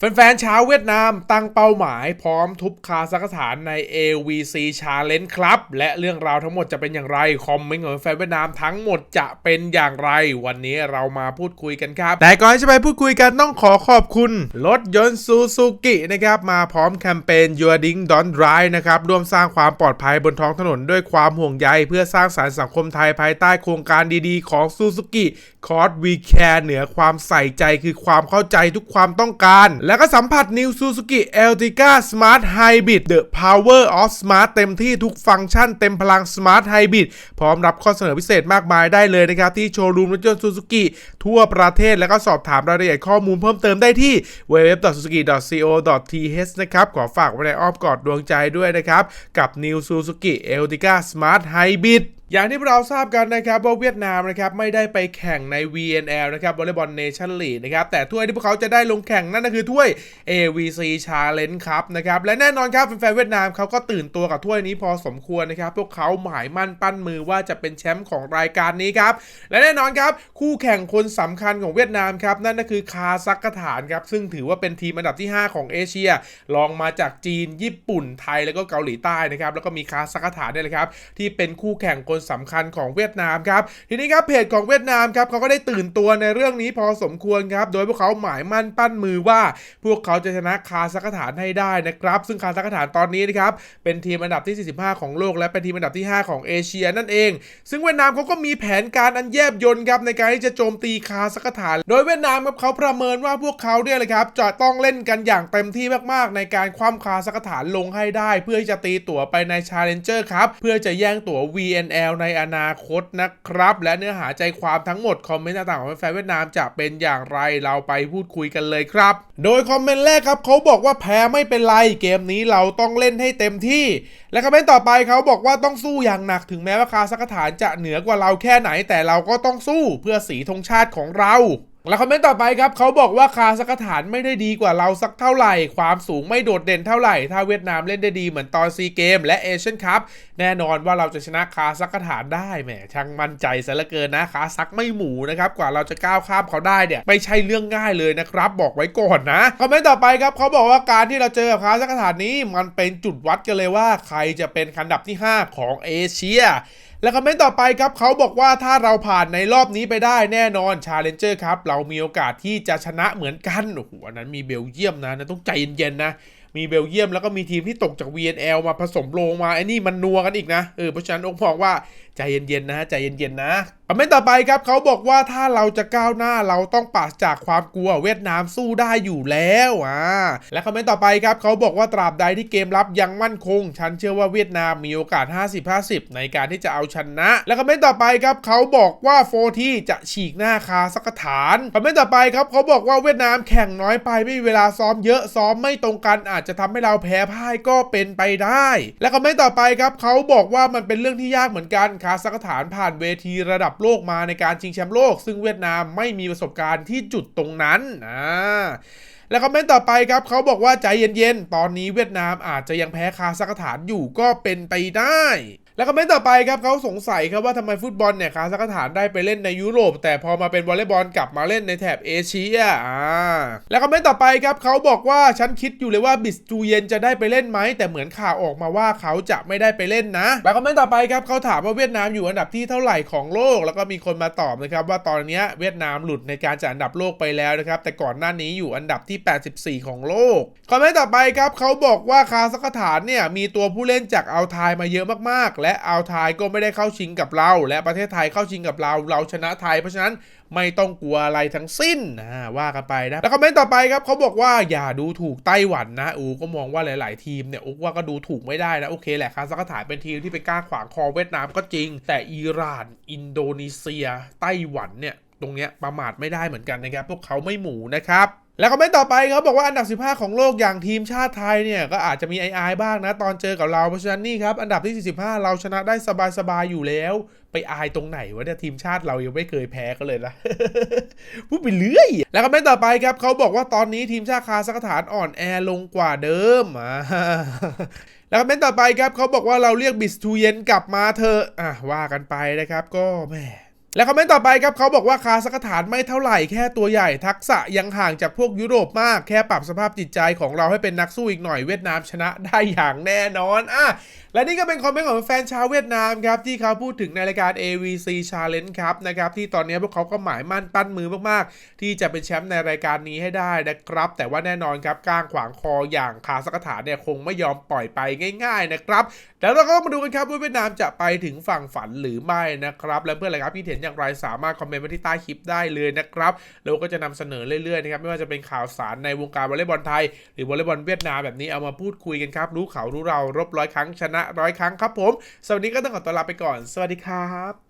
แฟนๆชาวเวียดนามตั้งเป้าหมายพร้อมทุบคาซัคสถานใน AVC Challenge ครับ และเรื่องราวทั้งหมดจะเป็นอย่างไร คอมเมนต์ของแฟนเวียดนามทั้งหมดจะเป็นอย่างไร วันนี้เรามาพูดคุยกันครับ แต่ก่อนจะไปพูดคุยกันต้องขอขอบคุณ รถยนต์ซูซูกินะครับ มาพร้อมแคมเปญ Your Ding Don't Drive นะครับ ร่วมสร้างความปลอดภัยบนท้องถนนด้วยความห่วงใย เพื่อสร้างสารรค์สังคมไทยภายใต้โครงการดีๆ ของซูซูกิคอร์ดวีแคร์เหนือความใส่ใจคือความเข้าใจทุกความต้องการแล้วก็สัมผัส New Suzuki Ertiga Smart Hybrid The Power of Smart เต็มที่ทุกฟังก์ชันเต็มพลัง Smart Hybrid พร้อมรับข้อเสนอพิเศษมากมายได้เลยนะครับ ที่โชว์รูมรถยนต์ Suzuki ทั่วประเทศแล้วก็สอบถามรายละเอียดข้อมูลเพิ่มเติมได้ที่ www.suzuki.co.th นะครับขอฝากไว้ในอ้อมกอดดวงใจด้วยนะครับ กับ New Suzuki Ertiga Smart Hybrid อย่างที่เราทราบกันนะครับว่าเวียดนามนะครับไม่ได้ไปแข่งใน VNL นะครับวอลเลย์บอลเนชั่นลีกนะครับแต่ถ้วยที่พวกเขาจะได้ลงแข่งนั่นก็คือถ้วย AVC Challenge ครับนะครับและแน่นอนครับแฟนๆเวียดนามเขาก็ตื่นตัวกับถ้วยนี้พอสมควรนะครับพวกเขาหมายมั่นปั้นมือว่าจะเป็นแชมป์ของรายการนี้ครับและแน่นอนครับคู่แข่งคนสำคัญของเวียดนามครับนั่นก็คือคาซัคสถานครับซึ่งถือว่าเป็นทีมอันดับที่ 5 ของเอเชียรองมาจากจีน ญี่ปุ่นไทยแล้วก็เกาหลีใต้นะครับแล้วก็มีคาซัคสถานด้วยนะครับที่เป็นคู่แข่งคนสำคัญของเวียดนามครับ ทีนี้ครับเพจของเวียดนามครับเขาก็ได้ตื่นตัวในเรื่องนี้พอสมควรครับโดยพวกเขาหมายมั่นปั้นมือว่า พวกเขาจะชนะคาซัคสถานให้ได้นะครับซึ่งคาซัคสถานตอนนี้นะครับเป็นทีมอันดับที่ 45 ของโลก และเป็นทีมอันดับที่ 5 ของเอเชียนั่นเอง ซึ่งเวียดนามเขาก็มีแผนการอันแยบยนต์ครับในการที่จะโจมตีคาซัคสถาน โดยเวียดนามครับเขาประเมินว่าพวกเขาเนี่ยเลยครับจะต้องเล่นกันอย่างเต็มที่มากๆ ในการคว่ำคาซัคสถานลงให้ได้ เพื่อที่จะตีตั๋วไปใน Challenger ครับเพื่อจะแย่งตั๋ว VNL ในอนาคตนะครับ และเนื้อหาใจความทั้งหมดคอมเมนต์ต่างๆของแฟนเวียดนามจะเป็นอย่างไรเราไปพูดคุยกันเลยครับ โดยคอมเมนต์แรกครับเขาบอกว่าแพ้ไม่เป็นไรเกมนี้เราต้องเล่นให้เต็มที่ และคอมเมนต์ต่อไปเขาบอกว่าต้องสู้อย่างหนักถึงแม้ว่าคาซัคสถานจะเหนือกว่าเราแค่ไหนแต่เราก็ต้องสู้เพื่อสีธงชาติของเรา แล้วคอมเมนต์ต่อไปครับเขาบอกว่าคาซัคสถานไม่ได้ดีกว่าเราสักเท่าไหร่ ความสูงไม่โดดเด่นเท่าไหร่ ถ้าเวียดนามเล่นได้ดีเหมือนตอนซีเกมและเอเชียนคัพแน่นอนว่าเราจะชนะคาซัคสถานได้แหมช่างมั่นใจซะเหลือเกินนะคาซักไม่หมูนะครับกว่าเราจะก้าวข้ามเขาได้เนี่ยไม่ใช่เรื่องง่ายเลยนะครับบอกไว้ก่อนนะคอมเมนต์ต่อไปครับเขาบอกว่าการที่เราเจอกับคาซัคสถานนี้มันเป็นจุดวัดกันเลยว่า ใครจะเป็นอันดับที่ 5 ของเอเชีย และคอมเมนต์ต่อไปครับเขาบอกว่าถ้าเราผ่านในรอบนี้ไปได้แน่นอนชาเลนเจอร์ครับ เรามีโอกาสที่จะชนะเหมือนกันโอ้โหอันนั้นมีเบลเยียมนะนะต้องใจเย็นๆนะ มีเบลเยียมแล้วก็มีทีมที่ตกจาก VNL มาผสมโลงมาไอ้นี่มันนัวกันอีกนะเออเพราะฉะนั้นองค์บอกว่า ใจเย็นๆนะใจเย็นๆนะคอมเมนต์ต่อไปครับเขาบอกว่าถ้าเราจะก้าวหน้าเราต้องปราศจากความกลัวเวียดนามสู้ได้อยู่แล้วอ่าและคอมเมนต์ต่อไปครับเขาบอกว่าตราบใดที่เกมรับยังมั่นคง ฉันเชื่อว่าเวียดนามมีโอกาส 50-50 ในการที่จะเอาชนะ และคอมเมนต์ต่อไปครับเขาบอกว่าโฟที่จะฉีกหน้าคาสักฐานคอมเมนต์ต่อไปครับเขาบอกว่าเวียดนามแข่งน้อยไปไม่มีเวลาซ้อมเยอะซ้อมไม่ตรงกันอาจจะทำให้เราแพ้พ่ายก็เป็นไปได้ และคอมเมนต์ต่อไปครับเขาบอกว่ามันเป็นเรื่องที่ยากเหมือนกันคาซัคสถานผ่านเวทีระดับโลกมาในการชิงแชมป์โลก ซึ่งเวียดนามไม่มีประสบการณ์ที่จุดตรงนั้นอ่าและคอมเมนต์ต่อไปครับเขาบอกว่าใจเย็นๆ ตอนนี้เวียดนามอาจจะยังแพ้คาซัคสถานอยู่ก็เป็นไปได้ แล้วคอมเมนต์ต่อไปครับเขาสงสัยครับว่าทำไมฟุตบอลเนี่ยคาซัคสถานได้ไปเล่นในยุโรป แต่พอมาเป็นวอลเลย์บอลกลับมาเล่นในแถบเอเชียอ่าแล้วคอมเมนต์ต่อไปครับเขาบอกว่าฉันคิดอยู่เลยว่าบิสตูเยนจะได้ไปเล่นไหมแต่เหมือนข่าวออกมาว่าเขาจะไม่ได้ไปเล่นนะ แล้วคอมเมนต์ต่อไปครับเขาถามว่าเวียดนามอยู่อันดับที่เท่าไหร่ของโลก แล้วก็มีคนมาตอบนะครับว่าตอนนี้เวียดนามหลุดในการจัดอันดับโลกไปแล้วนะครับแต่ก่อนหน้านี้อยู่อันดับที่ 84 ของโลกคอมเมนต์ต่อไปครับเขาบอกว่าคาซัคสถานเนี่ยมีตัวผู้เล่นจากอัลไทยมาเยอะมากๆและอัลไทยก็ไม่ได้เข้าชิงกับเรา และประเทศไทยเข้าชิงกับเรา เราชนะไทย เพราะฉะนั้นไม่ต้องกลัวอะไรทั้งสิ้นนะว่ากันไปนะแล้วคอมเมนต์ต่อไปครับเขาบอกว่าอย่าดูถูกไต้หวันนะอูก็มองว่าหลาย ๆ ทีมเนี่ยอูว่าก็ดูถูกไม่ได้นะโอเคแหละคาซัคสถานเป็นทีมที่ไปกล้าขวางคอเวียดนามก็จริง แต่อิหร่าน อินโดนีเซีย ไต้หวันเนี่ยตรงเนี้ยประมาทไม่ได้เหมือนกันนะครับ พวกเขาไม่หมูนะครับ แล้วคอมเมนต่อไปเขาบอกว่าอันดับ 15 ของโลกอย่างทีมชาติไทยเนี่ย ก็อาจจะมีไอไอบ้างนะ ตอนเจอกับเรา เพราะฉะนั้นนี่ครับ อันดับที่ 45 เราชนะได้สบายๆอยู่แล้ว ไปอายตรงไหนวะเนี่ยทีมชาติเรายังไม่เคยแพ้กันเลยนะพูดไปเรื่อย แล้วคอมเมนต่อไปครับเขาบอกว่าตอนนี้ทีมชาติคาซัคสถานอ่อนแอลงกว่าเดิมอ่าแล้วคอมเมนต่อไปครับเขาบอกว่าเราเรียกบิสทูเยนกลับมาเถอะอะว่ากันไปนะครับ ก็แหม และคอมเมนต์ต่อไปครับเขาบอกว่าคาซัคสถานไม่เท่าไหร่แค่ตัวใหญ่ทักษะยังห่างจากพวกยุโรปมากแค่ปรับสภาพจิตใจของเราให้เป็นนักสู้อีกหน่อยเวียดนามชนะได้อย่างแน่นอนอะและนี่ก็เป็นคอมเมนต์ของแฟนชาวเวียดนามครับที่เขาพูดถึงในรายการ AVC Challenge ครับนะครับที่ตอนนี้พวกเขาก็หมายมั่นปั้นมือมากๆ ที่จะเป็นแชมป์ในรายการนี้ให้ได้นะครับ แต่ว่าแน่นอนครับก้างขวางคออย่างคาซัคสถานเนี่ยคงไม่ยอมปล่อยไปง่าย ๆนะครับแล้วเราก็มาดูกันครับว่าเวียดนามจะไปถึงฝั่งฝันหรือไม่นะครับและเพื่อนอะไรครับที่เห็นอย่างไรสามารถคอมเมนต์ไว้ที่ใต้คลิปได้เลยนะครับแล้วก็จะนำเสนอเรื่อยๆนะครับไม่ว่าจะเป็นข่าวสารในวงการวอลเลย์บอลไทย หรือวอลเลย์บอลเวียดนามแบบนี้เอามาพูดคุยกันครับรู้เขารู้เรารบร้อยครั้งชนะร้อยครั้งครับผมสวัสดีก็ต้องขอตัวลาไปก่อน สวัสดีครับ